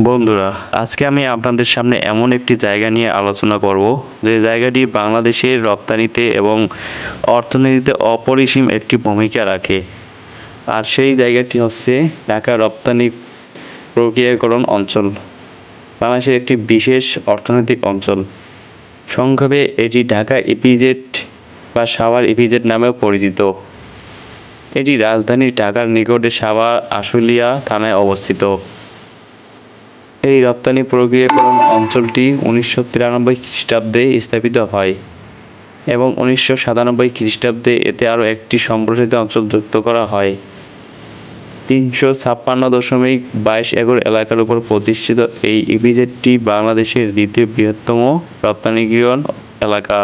বন্ধুরা, আজকে আমি আপনাদের সামনে এমন একটি জায়গা নিয়ে আলোচনা করব, যে জায়গাটি বাংলাদেশের রপ্তানিতে এবং অর্থনীতিতে অপরিসীম একটি ভূমিকা রাখে। আর সেই জায়গাটি হচ্ছে ঢাকা রপ্তানি প্রক্রিয়াকরণ অঞ্চল, বাংলাদেশের একটি বিশেষ অর্থনৈতিক অঞ্চল। সংক্ষেপে, এটি ঢাকা ইপিজেড বা সাভার ইপিজেড নামেও পরিচিত। এটি রাজধানী ঢাকার নিকটে সাভার আশুলিয়া থানায় অবস্থিত। এই রপ্তানি প্রক্রিয়াকরণ অঞ্চলটি উনিশশো তিরানব্বই খ্রিস্টাব্দে স্থাপিত হয় এবং উনিশশো সাতানব্বই খ্রিস্টাব্দে এতে আরও একটি সম্প্রসারিত অঞ্চল যুক্ত করা হয়। তিনশো ছাপ্পান্ন দশমিক বাইশ একর এলাকার উপর প্রতিষ্ঠিত এই ইপিজেডটি বাংলাদেশের দ্বিতীয় বৃহত্তম রপ্তানিকরণ এলাকা।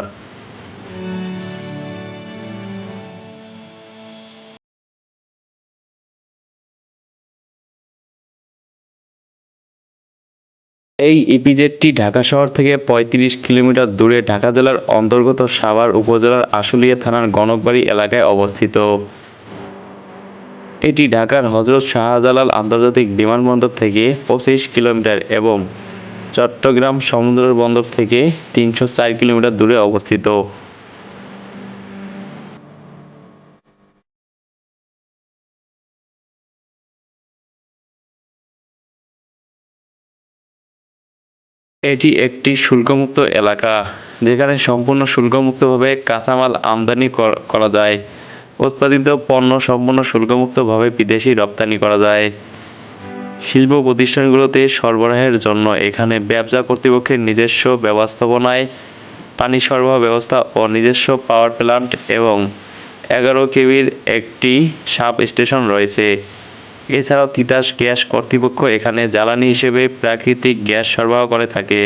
এই ইপিজেডটি ঢাকা শহর থেকে পঁয়ত্রিশ কিলোমিটার দূরে ঢাকা জেলার অন্তর্গত সাভার উপজেলার আশুলিয়া থানার গণকবাড়ি এলাকায় অবস্থিত। এটি ঢাকার হজরত শাহজালাল আন্তর্জাতিক বিমানবন্দর থেকে পঁচিশ কিলোমিটার এবং চট্টগ্রাম সমুদ্র বন্দর থেকে তিনশো চার কিলোমিটার দূরে অবস্থিত। এটি একটি শুল্কমুক্ত এলাকা, যেখানে সম্পূর্ণ শুল্কমুক্তভাবে কাঁচামাল আমদানি করা যায়। উৎপাদিত পণ্য সম্পূর্ণ শুল্কমুক্তভাবে বিদেশি রপ্তানি করা যায়। শিল্প প্রতিষ্ঠানগুলোতে সরবরাহের জন্য এখানে ব্যবসা কর্তৃপক্ষের নিজস্ব ব্যবস্থাপনায় পানি সরবরাহ ব্যবস্থা ও নিজস্ব পাওয়ার প্ল্যান্ট এবং এগারো কেবির একটি সাব স্টেশন রয়েছে। এছাড়াও তিতাস গ্যাস কর্তৃপক্ষ এখানে জ্বালানি হিসেবে প্রাকৃতিক গ্যাস সরবরাহ করে থাকে।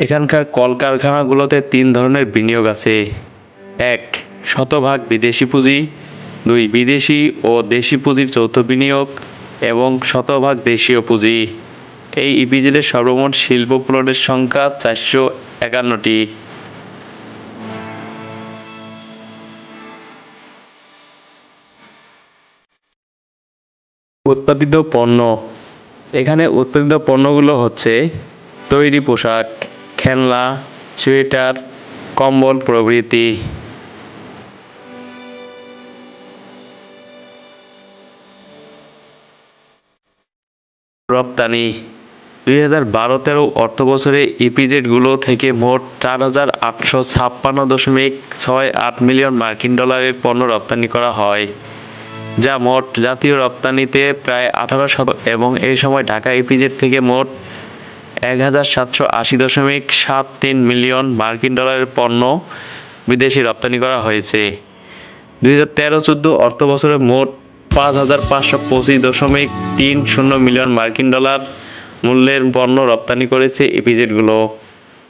এখানকার কলকারখানাগুলোতে তিন ধরনের বিনিয়োগ আছে। এক, শতভাগ বিদেশি পুঁজি। দুই, বিদেশি ও দেশি পুঁজির যৌথ বিনিয়োগ। এবং শতভাগ দেশীয় পুঁজি। এই ইপিজেডের সর্বমোট শিল্প প্লটের সংখ্যা চারশো একান্নটি। উৎপাদিত পণ্য। এখানে উৎপাদিত পণ্যগুলো হচ্ছে তৈরি পোশাক, খেলনা সোয়েটার কম্বল প্রভৃতি। রপ্তানি। দুই হাজার বারো তেরো অর্থ বছরে ইপিজেডগুলো থেকে মোট চার হাজার আটশো ছাপ্পান্ন দশমিক ছয় আট মিলিয়ন মার্কিন ডলারের পণ্য রপ্তানি করা হয়, যা মোট জাতীয় রপ্তানিতে প্রায় আঠারো শত এবং এই সময় ঢাকা ইপিজেড থেকে মোট এক হাজার সাতশো আশি দশমিক সাত তিন মিলিয়ন মার্কিন ডলারের পণ্য বিদেশে রপ্তানি করা হয়েছে। দুই হাজার তেরো চোদ্দ অর্থ বছরে মোট পাঁচ হাজার পাঁচশো পঁচিশ দশমিক তিন শূন্য মিলিয়ন মার্কিন ডলার মূল্যের পণ্য রপ্তানি করেছে ইপিজেডগুলো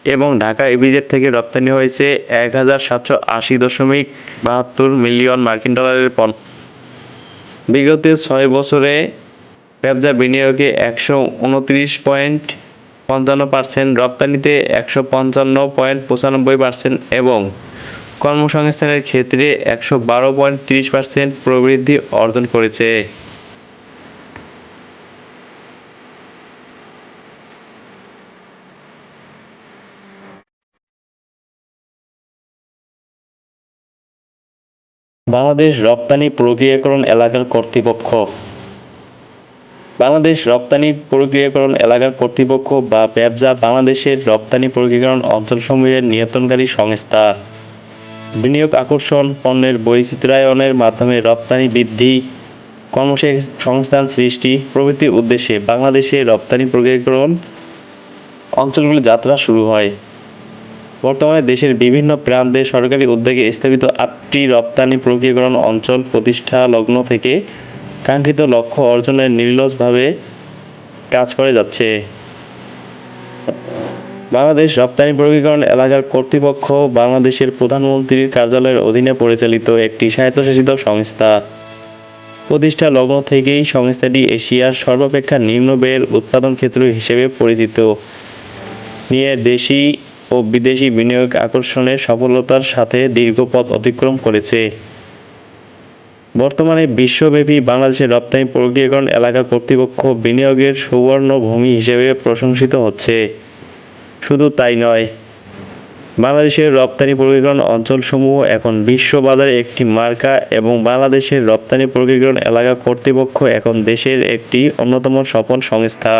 এবং ঢাকা ইপিজেড থেকে রপ্তানি হয়েছে এক হাজার সাতশো আশি দশমিক বাহাত্তর মিলিয়ন মার্কিন ডলারের পণ্য। বিগত ছয় বছরে ব্যবসা বিনিয়োগে একশো উনত্রিশ পয়েন্ট পঞ্চান্ন পার্সেন্ট রপ্তানিতে একশো পঞ্চান্ন পয়েন্ট পঁচানব্বই পার্সেন্ট এবং কর্মসংস্থানের ক্ষেত্রে একশো বারো পয়েন্ট তিরিশ পার্সেন্ট প্রবৃদ্ধি অর্জন করেছে। বাংলাদেশ রপ্তানি প্রক্রিয়াকরণ এলাকার কর্তৃপক্ষ। বাংলাদেশ রপ্তানি প্রক্রিয়াকরণ এলাকার কর্তৃপক্ষ বা ব্যবসা বাংলাদেশের রপ্তানি প্রক্রিয়াকরণ অঞ্চলসমূহের নিয়ন্ত্রণকারী সংস্থা। বিনিয়োগ আকর্ষণ পণ্যের বৈচিত্র্যায়নের মাধ্যমে রপ্তানি বৃদ্ধি কর্মসংস্থান সৃষ্টি প্রভৃতির উদ্দেশ্যে বাংলাদেশে রপ্তানি প্রক্রিয়াকরণ অঞ্চলগুলি যাত্রা শুরু হয়। বর্তমানে দেশের বিভিন্ন প্রান্তে সরকারি উদ্যোগে স্থাপিত আটটি রপ্তানি প্রক্রিয়াকরণ অঞ্চল প্রতিষ্ঠা লগ্ন থেকে কাঙ্ক্ষিত লক্ষ্য অর্জনের নির্লসভাবে কাজ করে যাচ্ছে। বাংলাদেশ রপ্তানি প্রক্রিয়াকরণ এলাকার কর্তৃপক্ষ বাংলাদেশের প্রধানমন্ত্রীর কার্যালয়ের অধীনে পরিচালিত একটি স্বায়ত্তশাসিত সংস্থা। প্রতিষ্ঠা লগ্ন থেকেই সংস্থাটি এশিয়ার সর্বাপেক্ষা নিম্ন ব্যয়ের উৎপাদন ক্ষেত্র হিসেবে পরিচিত। নিয়ে দেশি ও বিদেশি বিনিয়োগ আকর্ষণে সফলতার সাথে দীর্ঘ পথ অতিক্রম করেছে। বর্তমানে বিশ্বব্যাপী বাংলাদেশের রপ্তানি প্রক্রিয়াকরণ এলাকা কর্তৃপক্ষ বিনিয়োগের সুবর্ণ ভূমি হিসেবে প্রশংসিত হচ্ছে। শুধু তাই নয়, বাংলাদেশের রপ্তানি প্রকীকরণ অঞ্চলসমূহ এখন বিশ্ব বাজারে একটি মার্কা এবং বাংলাদেশের রপ্তানি প্রক্রিয়াকরণ এলাকা কর্তৃপক্ষ এখন দেশের একটি অন্যতম সফল সংস্থা।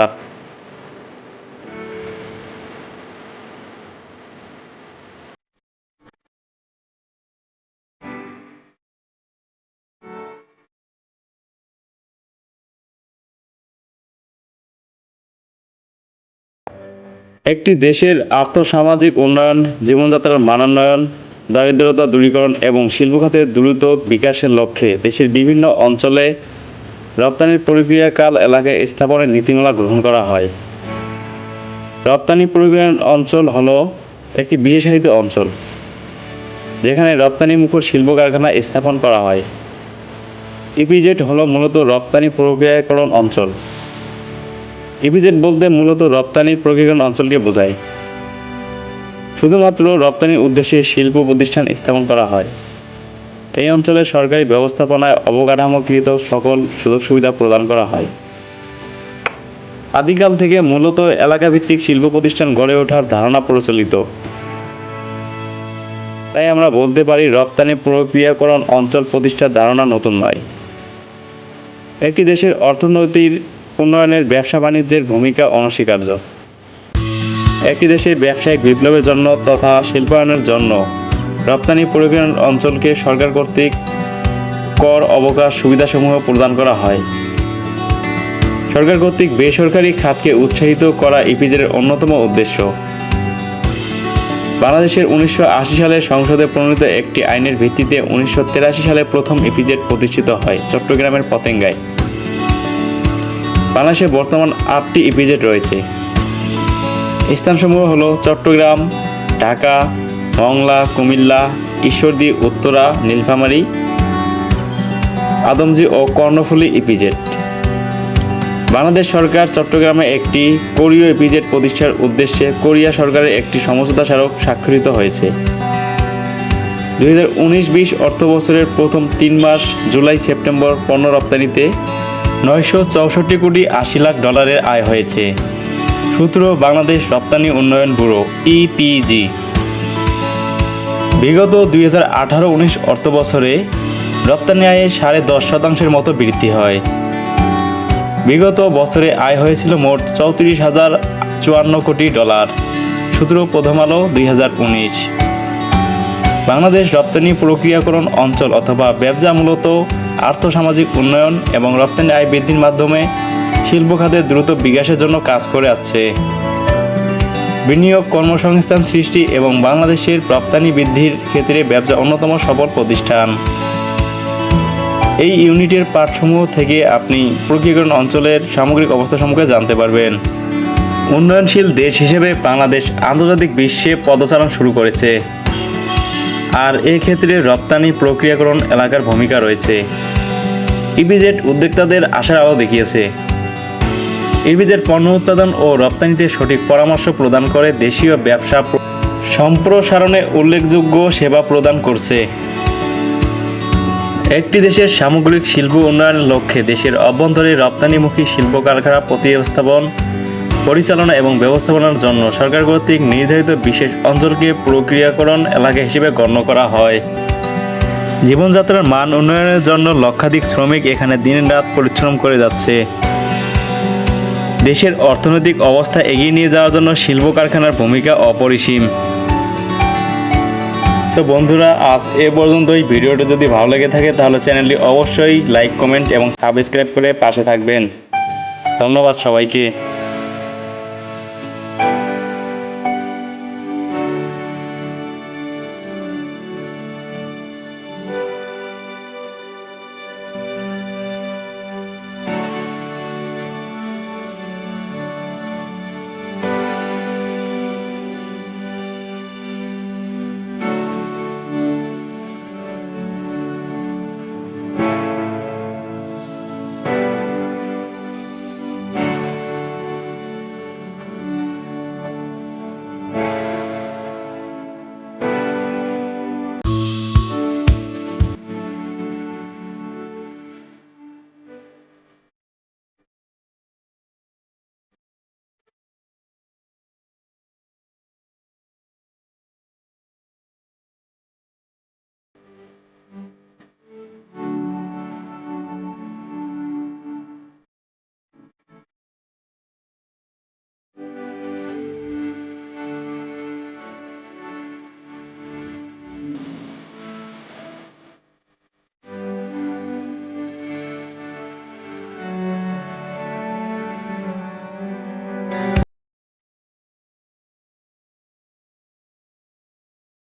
একটি দেশের আর্থসামাজিক উন্নয়ন, জীবনযাত্রার মানোন্নয়ন, দারিদ্রতা দূরীকরণ এবং শিল্প খাতের দ্রুত বিকাশের লক্ষ্যে দেশের বিভিন্ন অঞ্চলে রপ্তানির প্রক্রিয়াকাল এলাকায় স্থাপনের নীতিমালা গ্রহণ করা হয়। রপ্তানি প্রক্রিয়া অঞ্চল হল একটি বিশেষায়িত অঞ্চল, যেখানে রপ্তানি মুখর শিল্প কারখানা স্থাপন করা হয়। ইপিজেড হল মূলত রপ্তানি প্রক্রিয়াকরণ অঞ্চল। ইপিজেড বলতে মূলত রপ্তানির প্রক্রিয়াকরণ অঞ্চলকে বোঝায়। শুধুমাত্র রপ্তানির উদ্দেশ্যে শিল্প প্রতিষ্ঠান স্থাপন করা হয়। এই অঞ্চলে সরকারি ব্যবস্থাপনায় অবকাঠামোকৃত সকল সুযোগ সুবিধা প্রদান করা হয়। আদিকাল থেকে মূলত এলাকাভিত্তিক শিল্প প্রতিষ্ঠান গড়ে ওঠার ধারণা প্রচলিত। তাই আমরা বলতে পারি রপ্তানি প্রক্রিয়াকরণ অঞ্চল প্রতিষ্ঠার ধারণা নতুন নয়। একটি দেশের অর্থনৈতিক উন্নয়নের ব্যবসা বাণিজ্যের ভূমিকা অনস্বীকার্য। একটি দেশের ব্যবসায়িক বিপ্লবের জন্য তথা শিল্পায়নের জন্য রপ্তানি প্রক্রিয়াকরণ অঞ্চলকে সরকার কর্তৃক কর অবকাশ সুবিধাসমূহ প্রদান করা হয়। সরকার কর্তৃক বেসরকারি খাতকে উৎসাহিত করা ইপিজেডের অন্যতম উদ্দেশ্য। বাংলাদেশের উনিশশো আশি সালে সংসদে প্রণীত একটি আইনের ভিত্তিতে উনিশশো সালে প্রথম ইপিজেড প্রতিষ্ঠিত হয় চট্টগ্রামের পতেঙ্গায়। বাংলাদেশে বর্তমান আটটি ইপিজেড রয়েছে। স্থানসমূহ হলো চট্টগ্রাম, ঢাকা মংলা কুমিল্লা ঈশ্বরদী উত্তরা, নীলফামারী, আদমজি ও কর্ণফুলী ইপিজেড। বাংলাদেশ সরকার চট্টগ্রামে একটি কোরীয় ইপিজেড প্রতিষ্ঠার উদ্দেশ্যে কোরিয়া সরকারের একটি সমঝোতা স্মারক স্বাক্ষরিত হয়েছে। দুই হাজার উনিশ বিশ অর্থ বছরের প্রথম তিন মাস জুলাই সেপ্টেম্বর পণ্য রপ্তানিতে নয়শো চৌষট্টি কোটি আশি লাখ ডলারের আয় হয়েছে। সূত্র, বাংলাদেশ রপ্তানি উন্নয়ন ব্যুরো ইপিজি বিগত দুই হাজার আঠারো উনিশ অর্থ বছরে রপ্তানি আয়ে সাড়ে দশ শতাংশের মতো বৃদ্ধি হয়। বিগত বছরে আয় হয়েছিল মোট চৌত্রিশ হাজার চুয়ান্ন কোটি ডলার, সূত্র প্রথম আলো দুই হাজার উনিশ। বাংলাদেশ রপ্তানি প্রক্রিয়াকরণ অঞ্চল অথবা ব্যবসা মূলত আর্থসামাজিক উন্নয়ন এবং রপ্তানি আয় বৃদ্ধির মাধ্যমে শিল্প খাতের দ্রুত বিকাশের জন্য কাজ করে আসছে। বিনিয়োগ কর্মসংস্থান সৃষ্টি এবং বাংলাদেশের রপ্তানি বৃদ্ধির ক্ষেত্রে ব্যবসা অন্যতম সফল প্রতিষ্ঠান। এই ইউনিটের পাঠসমূহ থেকে আপনি প্রক্রিয়াকরণ অঞ্চলের সামগ্রিক অবস্থা সম্পর্কে জানতে পারবেন। উন্নয়নশীল দেশ হিসেবে বাংলাদেশ আন্তর্জাতিক বিশ্বে পদচারণ শুরু করেছে। আর এক্ষেত্রে রপ্তানি প্রক্রিয়াকরণ এলাকার ভূমিকা রয়েছে। ইপিজেড উদ্যোক্তাদের আশার আলো দেখিয়েছে। ইপিজেড পণ্য উৎপাদন ও রপ্তানিতে সঠিক পরামর্শ প্রদান করে দেশীয় ব্যবসা সম্প্রসারণে উল্লেখযোগ্য সেবা প্রদান করছে। একটি দেশের সামগ্রিক শিল্প উন্নয়নের লক্ষ্যে দেশের অভ্যন্তরে রপ্তানিমুখী শিল্প কারখানা প্রতিস্থাপন, পরিচালনা এবং ব্যবস্থাপনার জন্য সরকার কর্তৃক নির্ধারিত বিশেষ অঞ্চলকে প্রক্রিয়াকরণ এলাকা হিসেবে গণ্য করা হয়। জীবনযাত্রার মান উন্নয়নের জন্য লক্ষাধিক শ্রমিক এখানে দিন রাত পরিশ্রম করে যাচ্ছে। দেশের অর্থনৈতিক অবস্থা এগিয়ে নিয়ে যাওয়ার জন্য শিল্প কারখানার ভূমিকা অপরিসীম। তো বন্ধুরা, আজ এ পর্যন্ত পর্যন্তই। ভিডিওটি যদি ভালো লেগে থাকে, তাহলে চ্যানেলটি অবশ্যই লাইক, কমেন্ট এবং সাবস্ক্রাইব করে পাশে থাকবেন। ধন্যবাদ সবাইকে।